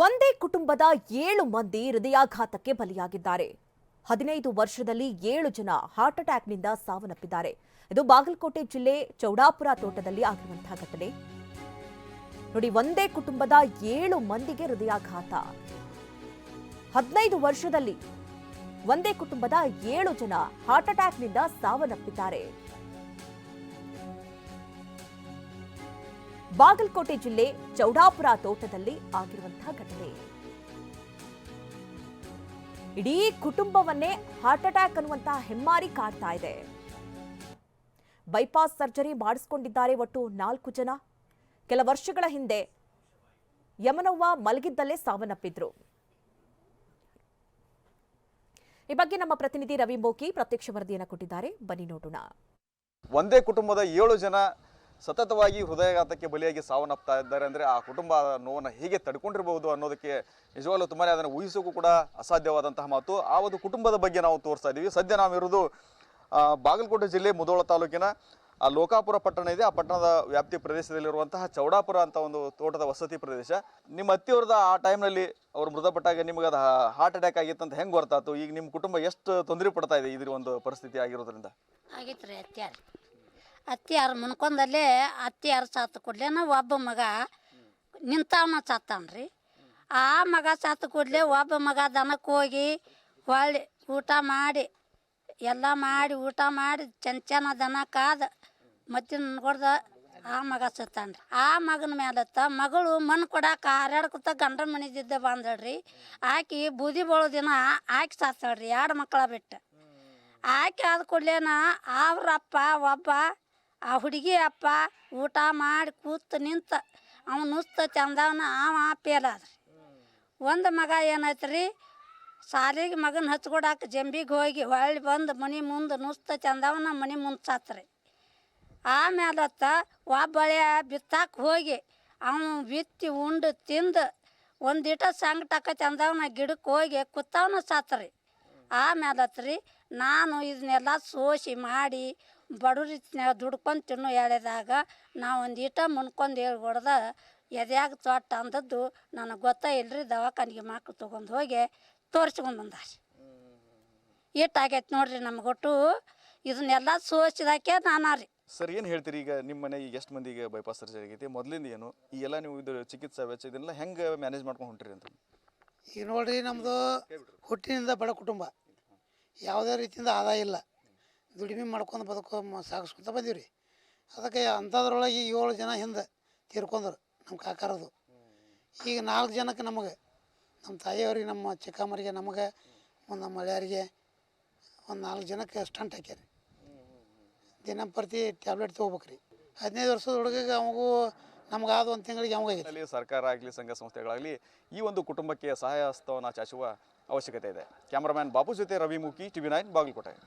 ಒಂದೇ ಕುಟುಂಬದ ಏಳು ಮಂದಿ ಹೃದಯಾಘಾತಕ್ಕೆ ಬಲಿಯಾಗಿದ್ದಾರೆ. ಹದಿನೈದು ವರ್ಷದಲ್ಲಿ ಏಳು ಜನ ಹಾರ್ಟ್ ಅಟ್ಯಾಕ್ನಿಂದ ಸಾವನ್ನಪ್ಪಿದ್ದಾರೆ. ಇದು ಬಾಗಲಕೋಟೆ ಜಿಲ್ಲೆ ಚೌಡಾಪುರ ತೋಟದಲ್ಲಿ ಆಗಿರುವಂತಹ ಘಟನೆ. ನೋಡಿ, ಒಂದೇ ಕುಟುಂಬದ ಏಳು ಮಂದಿಗೆ ಹೃದಯಾಘಾತ. ಹದಿನೈದು ವರ್ಷದಲ್ಲಿ ಒಂದೇ ಕುಟುಂಬದ ಏಳು ಜನ ಹಾರ್ಟ್ ಅಟ್ಯಾಕ್ನಿಂದ ಸಾವನ್ನಪ್ಪಿದ್ದಾರೆ. ಬಾಗಲಕೋಟೆ ಜಿಲ್ಲೆ ಚೌಡಾಪುರ ತೋಟದಲ್ಲಿ ಆಗಿರುವಂತಹ ಘಟನೆ. ಇಡೀ ಕುಟುಂಬವನ್ನೇ ಹಾರ್ಟ್ ಅಟ್ಯಾಕ್ ಅನ್ನುವಂತಹ ಹೆಮ್ಮಾರಿ ಕಾಡ್ತಾ ಇದೆ. ಬೈಪಾಸ್ ಸರ್ಜರಿ ಮಾಡಿಸ್ಕೊಂಡಿದ್ದಾರೆ ಒಟ್ಟು ನಾಲ್ಕು ಜನ. ಕೆಲ ವರ್ಷಗಳ ಹಿಂದೆ ಯಮನವ್ವ ಮಲಗಿದ್ದಲ್ಲೇ ಸಾವನ್ನಪ್ಪಿದ್ರು. ಈ ಬಗ್ಗೆ ನಮ್ಮ ಪ್ರತಿನಿಧಿ ರವಿ ಮೋಕಿ ಪ್ರತ್ಯಕ್ಷ ವರದಿಯನ್ನು ಕೊಟ್ಟಿದ್ದಾರೆ. ಬನ್ನಿ ನೋಡೋಣ. ಒಂದೇ ಕುಟುಂಬದ ಏಳು ಜನ ಸತತವಾಗಿ ಹೃದಯಾಘಾತಕ್ಕೆ ಬಲಿಯಾಗಿ ಸಾವನ್ನಪ್ತಾ ಇದ್ದಾರೆ ಅಂದರೆ ಆ ಕುಟುಂಬ ನೋವನ್ನು ಹೇಗೆ ತಡ್ಕೊಂಡಿರಬಹುದು ಅನ್ನೋದಕ್ಕೆ ನಿಜವಾಗ್ಲೂ ತುಂಬಾ ಅದನ್ನು ಊಹಿಸೋಕ್ಕೂ ಕೂಡ ಅಸಾಧ್ಯವಾದಂತಹ ಮಾತು. ಆ ಒಂದು ಕುಟುಂಬದ ಬಗ್ಗೆ ನಾವು ತೋರಿಸ್ತಾ ಇದ್ದೀವಿ ಸದ್ಯ ನಾವಿರೋದು ಬಾಗಲಕೋಟೆ ಜಿಲ್ಲೆ ಮುದೋಳ ತಾಲೂಕಿನ, ಆ, ಲೋಕಾಪುರ ಪಟ್ಟಣ ಇದೆ. ಆ ಪಟ್ಟಣದ ವ್ಯಾಪ್ತಿ ಪ್ರದೇಶದಲ್ಲಿರುವಂತಹ ಚೌಡಾಪುರ ಅಂತ ಒಂದು ತೋಟದ ವಸತಿ ಪ್ರದೇಶ. ನಿಮ್ಮ ಅತ್ತಿಯವ್ರದ ಆ ಟೈಮ್ನಲ್ಲಿ ಅವ್ರು ಮೃತಪಟ್ಟಾಗ ನಿಮ್ಗೆ ಅದು ಹಾರ್ಟ್ ಅಟ್ಯಾಕ್ ಆಗಿತ್ತು ಅಂತ ಹೆಂಗೆ ಗೊತ್ತಾಯ್ತು? ಈಗ ನಿಮ್ಮ ಕುಟುಂಬ ಎಷ್ಟು ತೊಂದರೆ ಪಡ್ತಾ ಇದೆ ಇದ್ರ ಒಂದು ಪರಿಸ್ಥಿತಿ ಆಗಿರೋದ್ರಿಂದ? ಆಗಿತ್ತು ರೀ ಅತ್ಯಾರ ಮುನ್ಕೊಂಡಲ್ಲೇ ಅತ್ಯಾರ ಸಾತು ಕೂಡಲೇನ ಒಬ್ಬ ಮಗ. ನಿಂತವನ ಸಾತಾನ್ರಿ. ಆ ಮಗ ಸತ್ತ ಕೂಡಲೇ ಒಬ್ಬ ಮಗ ದನಕ್ಕೆ ಹೋಗಿ ಹೊಳ್ಳಿ ಊಟ ಮಾಡಿ, ಎಲ್ಲ ಮಾಡಿ ಊಟ ಮಾಡಿ ಚೆನ್ನ ಚೆನ್ನ ದನ ಕಾದ ಮತ್ತಿನ ಹೊಡ್ದ ಆ ಮಗ ಸತ್ತಾನ್ರಿ ಆ ಮಗನ ಮೇಲತ್ತ ಮಗಳು ಮಣ್ಣು ಕೊಡಕ್ಕೆ ಹಾರಾಡ್ಕೊತ ಗಂಡನ ಮನಿದಿದ್ದ ಬಂದಳ್ರಿ. ಆಕಿ ಬೂದಿ ಬೀಳೋ ದಿನ ಆಕಿ ಸಾತ್ತಾಳ್ರಿ ಎರಡು ಮಕ್ಕಳ ಬಿಟ್ಟು. ಆಕೆ ಆದ ಕೂಡಲೇನ ಅವ್ರಪ್ಪ ಒಬ್ಬ ಆ ಹುಡುಗಿ ಅಪ್ಪ ಊಟ ಮಾಡಿ ಕೂತು ನಿಂತ ಅವನು ನುಸ್ತ ಚಂದವನ ಅವ ಪೇಲ್ ಆದ್ರಿ. ಒಂದು ಮಗ ಏನಾಯ್ತು ರೀ ಸಾಲಿಗೆ ಮಗನ ಹಚ್ಕೊಡಾಕ ಜಂಬಿಗೆ ಹೋಗಿ ಹೊಳ್ಳಿ ಬಂದು ಮನೆ ಮುಂದೆ ನುಸ್ತ ಚಂದವನ ಮನೆ ಮುಂದೆ ಸಾತ್ರಿ ಆಮೇಲತ್ತ ಒಬ್ಬಳೆ ಬಿತ್ತಾಕ ಹೋಗಿ ಅವನು ಬಿತ್ತಿ ಉಂಡು ತಿಂದು ಒಂದಿಟ ಸಂಗಟಕ್ಕ ಚಂದವನ ಗಿಡಕ್ಕೆ ಹೋಗಿ ಕುತ್ತವನ ಸಾತ್ರಿ. ಆಮೇಲತ್ರಿ ನಾನು ಇದನ್ನೆಲ್ಲ ಸೋಸಿ ಮಾಡಿ ಬಡವ್ರ ದುಡ್ಕೊಂಡು ತಿನ್ನು ಹೇಳಿದಾಗ ನಾವು ಒಂದು ಈಟ ಮುನ್ಕೊಂಡು ಹೇಳಿ ಹೊಡೆದ ಎದ್ಯಾಗ ತೊಟ್ಟ ಅಂದದ್ದು ನನಗೆ ಗೊತ್ತಾ ಇಲ್ರಿ ದವಾಖಾನಿಗೆ ಮಕ್ಳು ತೊಗೊಂಡು ಹೋಗಿ ತೋರಿಸ್ಕೊಂಡು ಬಂದಾರ. ಇಟ್ಟಾಗೈತೆ ನೋಡ್ರಿ ನಮ್ಗೊಟ್ಟು ಇದನ್ನೆಲ್ಲ ಸೋಸಿದಾಕೆ ನಾನು ರೀ ಸರ್ ಏನು ಹೇಳ್ತೀರಿ? ಈಗ ನಿಮ್ಮ ಮನೆಗೆ ಈಗ ಎಷ್ಟು ಮಂದಿಗೆ ಬೈಪಾಸ್ ಸರ್ಜರಿ ಆಗೈತಿ? ಮೊದಲಿಂದ ಏನು? ಈ ಎಲ್ಲ ನೀವು ಇದು ಚಿಕಿತ್ಸಾ ವೆಚ್ಚ ಇದನ್ನೆಲ್ಲ ಹೆಂಗೆ ಮ್ಯಾನೇಜ್ ಮಾಡ್ಕೊಂಡು ಹೊಂಟ್ರಿ ಅಂತ? ಈಗ ನೋಡ್ರಿ ನಮ್ಮದು ಹುಟ್ಟಿನಿಂದ ಬಡ ಕುಟುಂಬ. ಯಾವುದೇ ರೀತಿಯಿಂದ ಆದಾಯ ಇಲ್ಲ. ದುಡಿಮೆ ಮಾಡ್ಕೊಂಡು ಬದುಕೋ ಸಾಗಿಸ್ಕೊಂತ ಬಂದೀವಿ ರೀ ಅದಕ್ಕೆ ಅಂಥದ್ರೊಳಗೆ ಏಳು ಜನ ಹಿಂದೆ ತೀರ್ಕೊಂಡ್ರು ನಮ್ಮ ಕಾಕಾರದು. ಈಗ ನಾಲ್ಕು ಜನಕ್ಕೆ ನಮಗೆ, ನಮ್ಮ ತಾಯಿಯವ್ರಿಗೆ, ನಮ್ಮ ಚಿಕ್ಕಮ್ಮರಿಗೆ, ನಮಗೆ ಒಂದು ನಮ್ಮ ಮಳೆಯರಿಗೆ ಒಂದು ನಾಲ್ಕು ಜನಕ್ಕೆ ಸ್ಟಂಟ್ ಹಾಕ್ಯಾರಿ. ದಿನಂಪ್ರತಿ ಟ್ಯಾಬ್ಲೆಟ್ ತೊಗೋಬೇಕು ರೀ ಹದಿನೈದು ವರ್ಷದ ಹುಡುಗಿಗೆ ಅವಗೂ ನಮ್ಗೆ ಆದ ಒಂದು ತಿಂಗಳಿಗೆ ಸರ್ಕಾರ ಆಗಲಿ, ಸಂಘ ಸಂಸ್ಥೆಗಳಾಗಲಿ ಈ ಒಂದು ಕುಟುಂಬಕ್ಕೆ ಸಹಾಯ ಹಸ್ತವನ್ನು ಚಾಚುವ ಅವಶ್ಯಕತೆ ಇದೆ. ಕ್ಯಾಮ್ರಾಮ್ಯಾನ್ ಬಾಬು ಜೊತೆ ರವಿ ಮುಖಿ ಟಿವಿ ನೈನ್ ಬಾಗಲಕೋಟೆ.